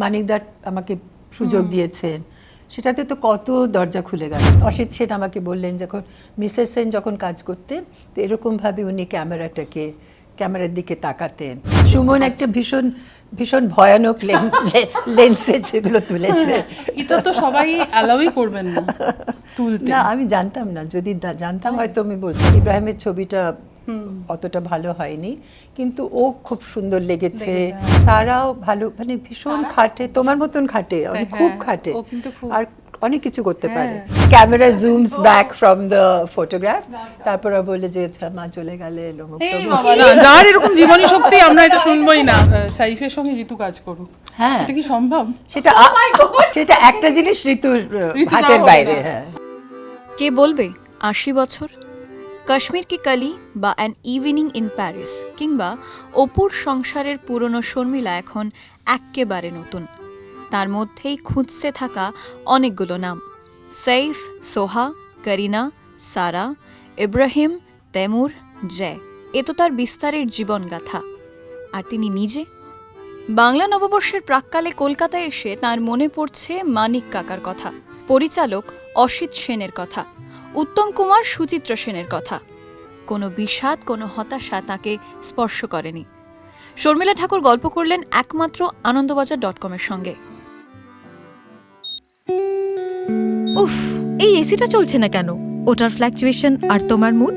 মানিকদার আমাকে সুযোগ দিয়েছেন। সেটাতে তো কত দরজা খুলে গেল। অসিত সেন আমাকে বললেন যখন মিসেস সেন যখন কাজ করতেন তো এরকমভাবে উনি ক্যামেরাটাকে ক্যামেরার দিকে তাকাতেন। সুমন একটা ভীষণ ভীষণ ভয়ানক লেন্সে সেগুলো তুলেছে। এটা তো সবাই অ্যালাউই করবেন না তুলতে। না আমি জানতাম না। যদি জানতাম হয়তো আমি বলতাম। ইব্রাহিমের ছবিটা অতটা ভালো হয়নি। কিন্তু ও খুব সুন্দর লেগেছে। সারাও ভালো মানে ভীষণ খাটে তোমার মতন খাটে খুব হ্যাঁ, খাটে। ও কিন্তু খুব- আর অনেক কিছু করতে পারে। হ্যাঁ। Camera zooms back from the photograph তারপর বলে যে আচ্ছা, মা চলে গেলে যার এরকম জীবনী শক্তি আমরা এটা শুনবোই না। সাইফের সঙ্গে ঋতু কাজ করুক। হ্যাঁ। সেটা কি সম্ভব? সেটা সেটা একটা জিনিস ঋতুর হাতের বাইরে হ্যাঁ। কে বলবে? আশি বছর? কাশ্মীর কি কালি বা অ্যান ইভিনিং ইন প্যারিস কিংবা অপুর সংসারের পুরনো শর্মিলা এখন এক্কেবারে নতুন। তার মধ্যেই খুঁজতে থাকা অনেকগুলো নাম। সৈফ সোহা, করিনা, সারা, ইব্রাহিম, তেমুর জয় এ তো তার বিস্তারের জীবনগাথা। আর তিনি নিজে? বাংলা নববর্ষের প্রাককালে কলকাতায় এসে তার মনে পড়ছে মানিক কাকার কথা। পরিচালক অসিত সেনের কথা। উত্তম কুমার সুচিত্র সেনের কথা। কোনো বিষাদ কোনো হতাশা তাকে স্পর্শ করেনি। শর্মিলা ঠাকুর গল্প করলেন একমাত্র আনন্দবাজার ডট কমের সঙ্গে। উফ এই এসিটা চলছে না কেন? ওটার ফ্ল্যাকচুয়েশন আর তোমার মুড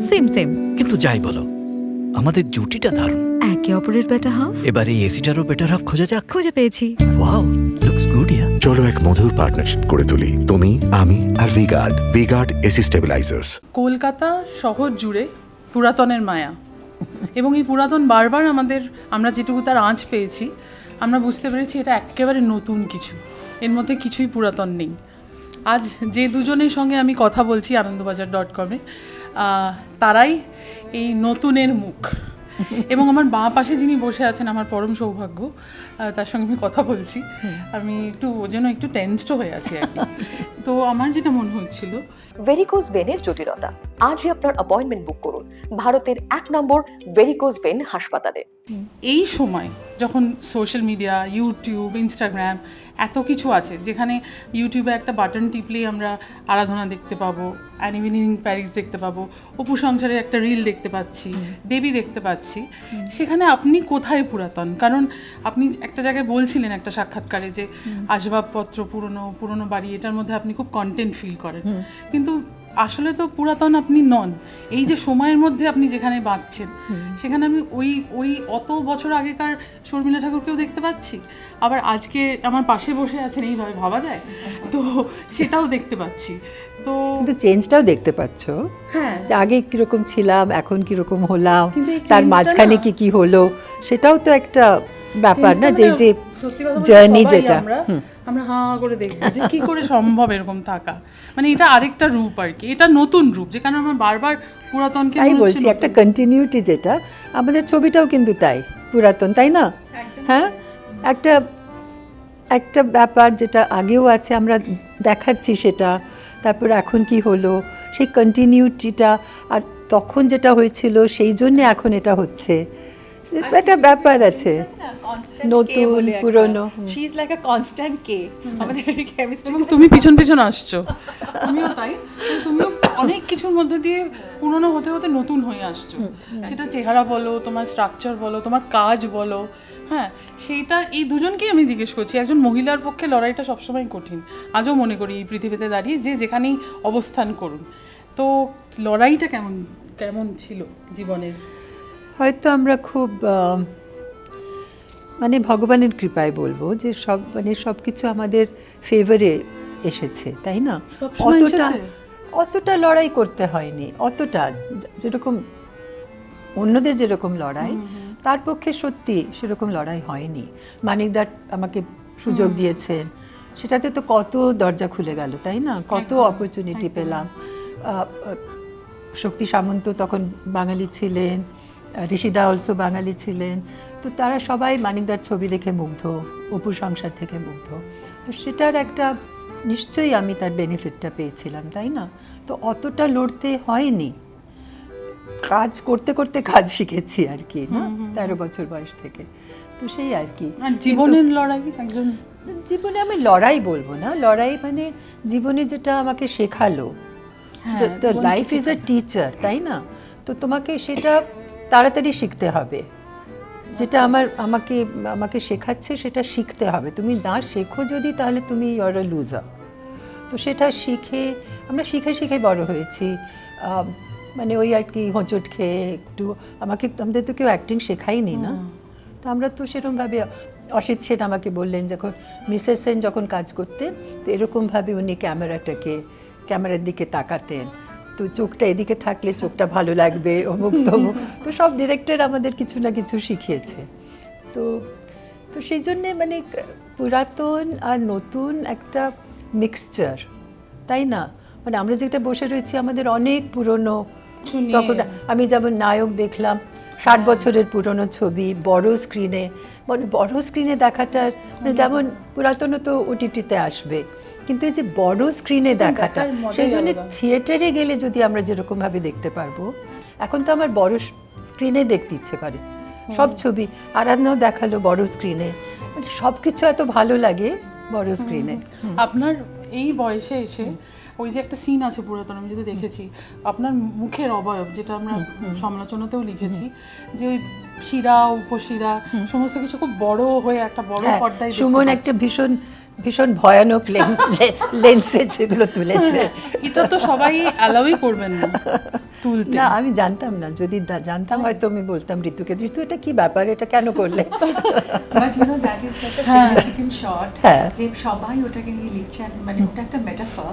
সেম সেম কিন্তু যাই বলো আমাদের জুটিটা দারুণ। একে অপরের বেটা হাফ এবার এই এসিটারও বেটার হাফ খোঁজা যাক। খুঁজে পেয়েছি। ওয়াও লুকস গুড ইয়া চলো এক মধুর পার্টনারশিপ করে তুলি। তুমি, আমি আর V Guard V Guard AC stabilisers Kolkata শহর জুড়ে পুরাতনের মায়া। এবং এই পুরাতন বারবার আমাদের, আমরা যেটুকু তার আঁচ পেয়েছি, আমরা বুঝতে পেরেছি এটা একেবারে নতুন কিছু। এর মধ্যে কিছুই পুরাতন নেই। আজ যে দুজনের সঙ্গে আমি কথা বলছি আনন্দবাজার ডট কমে তারাই এই নতুনের মুখ। এবং আমার বাঁ পাশে যিনি বসে আছেন আমার পরম সৌভাগ্য তার সঙ্গে আমি কথা বলছি। আমি একটু ওই জন্য একটু টেন্সড হয়ে আছি আর কি। তো আমার যেটা মনে হচ্ছিল ভেরিকোজ ভেনের জটিলতা। আজই আপনার অ্যাপয়েন্টমেন্ট বুক করুন। ভারতের এক নম্বর ভেরিকোজ ভেন হাসপাতালে। এই সময় যখন সোশ্যাল মিডিয়া ইউটিউব ইনস্টাগ্রাম এত কিছু আছে। যেখানে ইউটিউবে একটা বাটন টিপলেই আমরা আরাধনা দেখতে পাবো অ্যানিভিনিং প্যারিস দেখতে পাবো অপু সংসারে একটা রিল দেখতে পাচ্ছি দেবী দেখতে পাচ্ছি। সেখানে আপনি কোথায় পুরাতন? কারণ আপনি একটা জায়গায় বলছিলেন একটা সাক্ষাৎকারে যে আসবাবপত্র পুরনো পুরনো বাড়ি এটার মধ্যে আপনি খুব কন্টেন্ট ফিল করেন। কিন্তু আসলে তো পুরাতন আপনি নন। এই যে সময়ের মধ্যে আপনি যেখানে বাঁচছেন সেখানে আমি ওই ওই অত বছর আগেকার শর্মিলা ঠাকুরকেও দেখতে পাচ্ছি। আবার আজকে আমার পাশে বসে আছেন এইভাবে ভাবা যায়? তো সেটাও দেখতে পাচ্ছি। তো কিন্তু চেঞ্জটাও দেখতে পাচ্ছ? হ্যাঁ। যে আগে কীরকম ছিলাম এখন কীরকম হলাম তার মাঝখানে কি কি হলো সেটাও তো একটা ব্যাপার না যে যে জার্নি যেটা। আমরা হাঁ করে দেখছি যে কি করে সম্ভব এরকম থাকা। মানে এটা আরেকটা রূপ আর কি এটা নতুন রূপ যেখানে আমরা বারবার পুরাতনকে তাই বলছি একটা কন্টিনিউটি যেটা আমাদের ছবিটাও কিন্তু তাই পুরাতন তাই না? হ্যাঁ? একটা একটা ব্যাপার যেটা আগেও আছে আমরা দেখাচ্ছি সেটা তারপর এখন কি হলো সেই কন্টিনিউটিটা আর তখন যেটা হয়েছিল সেই জন্যে এখন এটা হচ্ছে। একটা ব্যাপার আছে। নতুন পুরনো she is like a constant কে আমাদের কেমিস্ট্রি তুমি পিছন পিছন আসছো। তুমিও তাই। তুমিও অনেক কিছুর মধ্যে দিয়ে পুরনো হতে হতে নতুন হয়ে আসছো। সেটা চেহারা বলো তোমার স্ট্রাকচার বলো তোমার কাজ বলো হ্যাঁ সেইটা এই দুজনকেই আমি জিজ্ঞেস করছি। একজন মহিলার পক্ষে লড়াইটা সবসময় কঠিন। আজও মনে করি এই পৃথিবীতে দাঁড়িয়ে যে যেখানেই অবস্থান করুন। তো লড়াইটা কেমন কেমন ছিল জীবনের? হয়তো আমরা খুব মানে ভগবানের কৃপায় বলব যে সব মানে সব কিছু আমাদের ফেভারে এসেছে তাই না? অতটা অতটা লড়াই করতে হয়নি অতটা যেরকম অন্যদের যেরকম লড়াই তার পক্ষে সত্যি সেরকম লড়াই হয়নি। মানিকদার আমাকে সুযোগ দিয়েছেন সেটাতে তো কত দরজা খুলে গেল তাই না? কত অপরচুনিটি পেলাম। শক্তি সামন্ত তখন বাঙালি ছিলেন ঋষিদা অলসো বাঙালি ছিলেন। তো তারা সবাই মানিকদার ছবি দেখে মুগ্ধ অপু সংসার থেকে মুগ্ধ। তো সেটার একটা নিশ্চয়ই আমি তার বেনিফিটটা পেয়েছিলাম তাই না? তো অতটা লড়তে হয়নি। কাজ করতে করতে কাজ শিখেছি আর কি না? তেরো বছর বয়স থেকে। তো সেই আর কি। জীবনের লড়াই একজন জীবনে আমি লড়াই বলব না। লড়াই মানে জীবনে যেটা আমাকে শেখালো। লাইফ ইজ এ টিচার তাই না? তো তোমাকে সেটা তাড়াতাড়ি শিখতে হবে। যেটা আমার আমাকে আমাকে শেখাচ্ছে সেটা শিখতে হবে। তুমি না শেখো যদি তাহলে তুমি ইয়র এ লুজার তো সেটা শিখে আমরা শিখে শিখে বড় হয়েছি। মানে ওই আর কি হোঁচট খেয়ে একটু আমাকে আমাদের তো কেউ অ্যাক্টিং শেখায়নি না। তো আমরা তো সেরকমভাবে অসিত সেন আমাকে বললেন যখন মিসেস সেন যখন কাজ করতেন তো এরকমভাবে উনি ক্যামেরাটাকে ক্যামেরার দিকে তাকাতেন। তো চোখটা এদিকে থাকলে চোখটা ভালো লাগবে অমুক তমুক। তো সব ডিরেক্টর আমাদের কিছু না কিছু শিখিয়েছে। তো তো সেই জন্যে মানে পুরাতন আর নতুন একটা মিক্সচার তাই না? মানে আমরা যেটা বসে রয়েছি আমাদের অনেক পুরনো তখন আমি যেমন নায়ক দেখলাম ষাট বছরের পুরনো ছবি বড় স্ক্রিনে মানে বড় স্ক্রিনে দেখাটার মানে যেমন পুরাতন তো ওটিটিতে আসবে কিন্তু এই যে বড় স্ক্রিনে দেখাটা সেই জন্য থিয়েটারে গেলে যদি আমরা যেরকমভাবে দেখতে পারব এখন তো আমার বড় স্ক্রিনে দেখতে ইচ্ছে করে। সব ছবি আরাধনাও দেখাল বড় স্ক্রিনে মানে সব কিছু এত ভালো লাগে বড় স্ক্রিনে আপনার এই বয়সে এসে ওই যে একটা সিন আছে পুরাতন আমি যদি দেখেছি আপনার মুখের অবয়ব যেটা আমরা সমালোচনাতেও লিখেছি যে ওই শিরা উপশিরা সমস্ত কিছু খুব বড় হয়ে একটা বড় হ্যাঁ, পর্দায় সুমন একটা ভীষণ ভীষণ ভয়ানক লেন্সে সেগুলো তুলেছে। এটা তো সবাই অ্যালাউই করবেন না। তুলতে। না আমি জানতাম না। যদি জানতাম হয়তো আমি বলতাম ঋতুকে ঋতু এটা কি ব্যাপার? এটা কেন করলে? But you know that is such a significant shot হ্যাঁ। যে সবাই ওটাকে নিয়ে লিখছেন। মানে ওটা একটা মেটাফর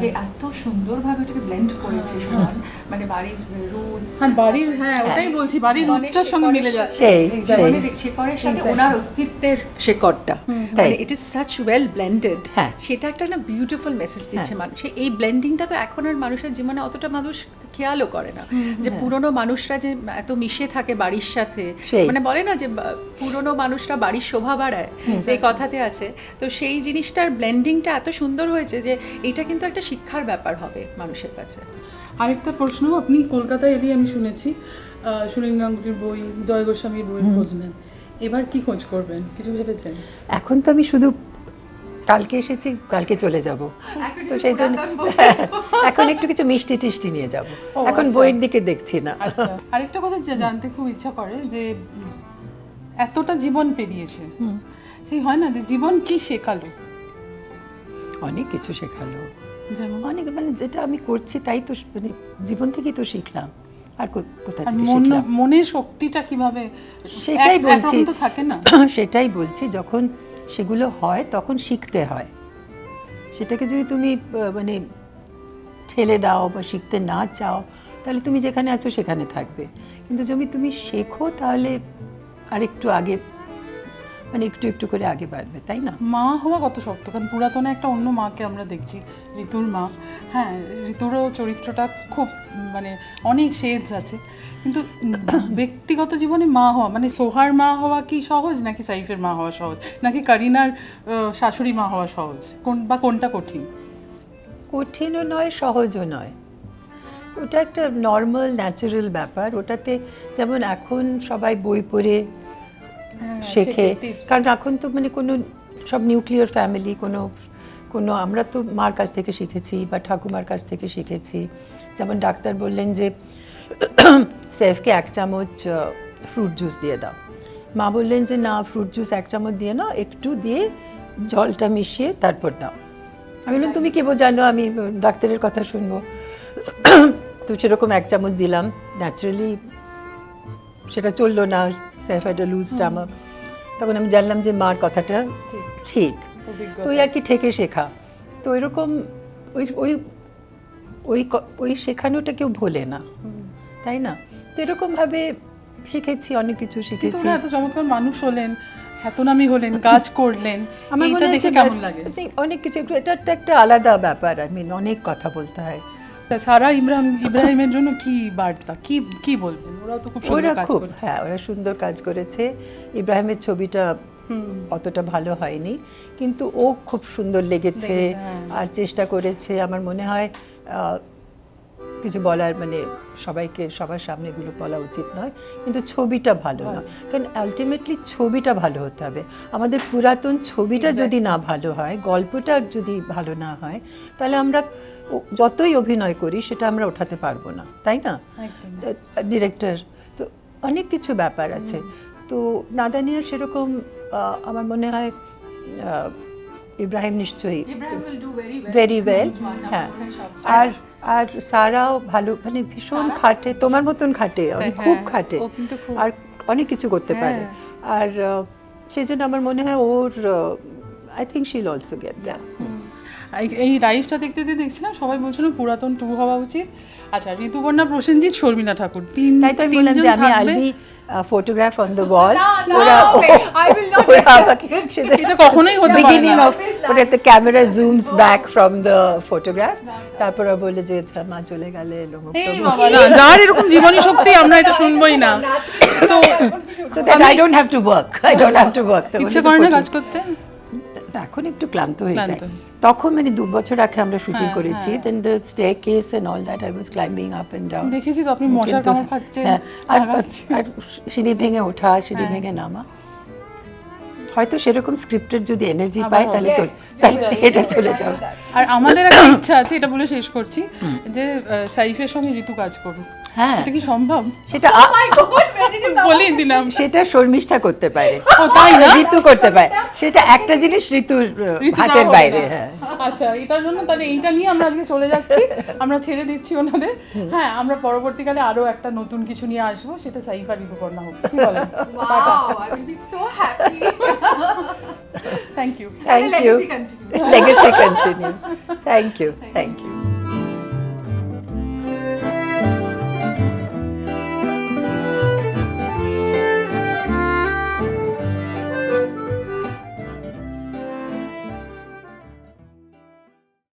যে এত সুন্দরভাবে ওটাকে ব্লেন্ড করেছে সুমন মানে বাড়ির রুটস হ্যাঁ বাড়ির হ্যাঁ ওটাই বলছি বাড়ির রুটসটার সঙ্গে মিলে যাচ্ছে সেই সেই। জীবনের শেকড়ের সাথে ওনার অস্তিত্বের শেকড়টা। মানে it is such well blended হ্যাঁ। সেটা একটা না বিউটিফুল মেসেজ দিচ্ছে মানুষ। এই ব্লেন্ডিংটা তো এখন আর মানুষের জীবনে অতটা মানুষ খেয়ালও করে না। যে পুরনো মানুষরা যে এত মিশে থাকে বাড়ির সাথে মানে বলে না যে পুরনো মানুষরা বাড়ির শোভা বাড়ায় এই কথাতে আছে। তো সেই জিনিসটার ব্লেন্ডিংটা এত সুন্দর হয়েছে যে এটা কিন্তু একটা শিক্ষার ব্যাপার হবে মানুষের কাছে। আরেকটা প্রশ্ন আপনি কলকাতায় এলে আমি শুনেছি আহ, সুনীল গাঙ্গুলির বই জয় গোস্বামীর বই খোঁজ নেন। এবার কি খোঁজ করবেন? কিছু ভেবেছেন? এখন তো আমি শুধু কালকে এসেছি কালকে চলে যাব। তো সেই জন্য এখন একটু কিছু মিষ্টি টিষ্টি নিয়ে যাব। এখন আচ্ছা। বইয়ের দিকে দেখছি না। আচ্ছা। আরেকটা কথা যে জানতে খুব ইচ্ছা করে যে এতটা জীবন পেরিয়েছে। সেই হয় না যে জীবন কি শেখালো? অনেক কিছু শেখালো। অনেক মানে যেটা আমি করছি তাই তো মানে জীবন থেকেই তো শিখলাম। আর কো- কোথা থেকে শিখলাম? মনের শক্তিটা কীভাবে সেটাই বলছি। তো থাকে না। সেটাই বলছি যখন সেগুলো হয়, তখন শিখতে হয়। সেটাকে যদি তুমি মানে ঠেলে দাও বা শিখতে না চাও, তাহলে তুমি যেখানে আছো সেখানে থাকবে। কিন্তু যদি তুমি শেখো, তাহলে আরেকটু আগে মানে একটু একটু করে আগে বাড়বে তাই না? মা হওয়া কত শক্ত কারণ পুরাতনে একটা অন্য মাকে আমরা দেখছি ঋতুর মা। হ্যাঁ ঋতুরও চরিত্রটা খুব মানে অনেক শেডস আছে কিন্তু ব্যক্তিগত জীবনে মা হওয়া মানে সোহার মা হওয়া কি সহজ নাকি সাইফের মা হওয়া সহজ নাকি কারিনার শাশুড়ি মা হওয়া সহজ? কোন বা কোনটা কঠিন? কঠিনও নয় সহজও নয়। ওটা একটা নর্মাল ন্যাচারাল ব্যাপার। ওটাতে যেমন এখন সবাই বই পড়ে শেখে। শেখে, কারণ এখন তো মানে কোনো সব নিউক্লিয়ার ফ্যামিলি কোনো কোনো আমরা তো মার কাছ থেকে শিখেছি বা ঠাকুমার কাছ থেকে শিখেছি। যেমন ডাক্তার বললেন যে সেফকে এক চামচ ফ্রুট জুস দিয়ে দাও। মা বললেন যে না ফ্রুট জুস এক চামচ দিয়ে নাও একটু দিয়ে জলটা মিশিয়ে তারপর দাও। আমি বললাম তুমি কে জানো? আমি ডাক্তারের কথা শুনব। তো সেরকম এক চামচ দিলাম। ন্যাচারালি সেটা চলল না। লুজ স্টামাক তখন আমি জানলাম যে মার কথাটা ঠিক। তো ওই আর কি ঠেকে শেখা? তো এরকম ওই ওই ওই ওই শেখানোটা কেউ ভোলে না। তাই না? তো এরকমভাবে শিখেছি অনেক কিছু শিখেছি। এত চমৎকার মানুষ হলেন খ্যাতনামি হলেন কাজ করলেন আমার দেখে কেমন লাগে? অনেক কিছু একটু এটা একটা একটা আলাদা ব্যাপার। আই মিন অনেক কথা বলতে হয়। সারা ইব্রাহিম ইব্রাহিমের জন্য কি বার্তা? কি কি বলবেন? ওরাও তো খুব সুন্দর কাজ করেছে। হ্যাঁ ওরা সুন্দর কাজ করেছে। ইব্রাহিমের ছবিটা অতটা ভালো হয়নি কিন্তু ও খুব সুন্দর লেগেছে হ্যাঁ। আর চেষ্টা করেছে। আমার মনে হয় কিছু বলার মানে সবাইকে সবার সামনে এগুলো বলা উচিত নয় কিন্তু ছবিটা ভালো নয়। কারণ আলটিমেটলি ছবিটা ভালো হতে হবে। আমাদের পুরাতন ছবিটা যদি না ভালো হয় গল্পটা যদি ভালো না হয় তাহলে আমরা যতই অভিনয় করি সেটা আমরা ওঠাতে পারব না তাই না? ডিরেক্টর তো অনেক কিছু ব্যাপার আছে। তো নাদানিয়ার সেরকম আমার মনে হয় ইব্রাহিম নিশ্চয়ই ভেরি ওয়েল হ্যাঁ। আর আর সারাও ভালো মানে ভীষণ খাটে তোমার মতন খাটে খুব খাটে। ও কিন্তু খুব- আর অনেক কিছু করতে পারে। আর সেই জন্য আমার মনে হয় ওর I think she'll also get that এই- লাইভটা দেখতে দেখতে দেখছিলাম সবাই বলছিল পুরাতন টু হওয়া উচিত। আচ্ছা ঋতুপর্ণা প্রসেনজিৎ শর্মিলা ঠাকুর তিন তাই তো আমি বললাম যে আমি। আলবি ফটোগ্রাফ অন দ্য ওয়াল ওরা এটা কখনোই হতে পারে না। ওটা the camera zooms back from the photograph তারপর বলে যে মা চলে গেলে যার এরকম জীবনী শক্তি আমরা এটা শুনবোই না। তো that I don't have to work I don't have to work The ইচ্ছে করে না কাজ করতে? এখন একটু ক্লান্ত হয়ে যায়। তখন মানে দু বছর আগে আমরা শুটিং হ্যাঁ, করেছি then the stay case and all that I was climbing up and down দেখেছি তো আপনি মশার কামড় খাচ্ছেন হ্যাঁ, আর সিঁড়ি ভেঙে ওঠা সিঁড়ি ভেঙে নামা। হয়তো সেরকম স্ক্রিপ্টের যদি এনার্জি পাই তাহলে চল এটা চলে যাবে। আর আমাদের একটা ইচ্ছা আছে এটা বলে শেষ করছি যে সাইফের সঙ্গে ঋতু কাজ করুক। হ্যাঁ। সেটা কি সম্ভব? সেটা Oh বলেই দিলাম। সেটা শর্মিষ্ঠা করতে পারে। ও তাই না? ঋতু করতে পারে। সেটা একটা জিনিস ঋতুর হাতের বাইরে হ্যাঁ। আচ্ছা এটার জন্য তাহলে এইটা নিয়ে আমরা আজকে চলে যাচ্ছি। আমরা ছেড়ে দিচ্ছি ওনাদের। হ্যাঁ আমরা পরবর্তীকালে আরও একটা নতুন কিছু নিয়ে আসব। সেটা সাইফ আর ঋতুপর্ণা হোক। কি বলেন? Wow, I will be so happy. Thank you thank you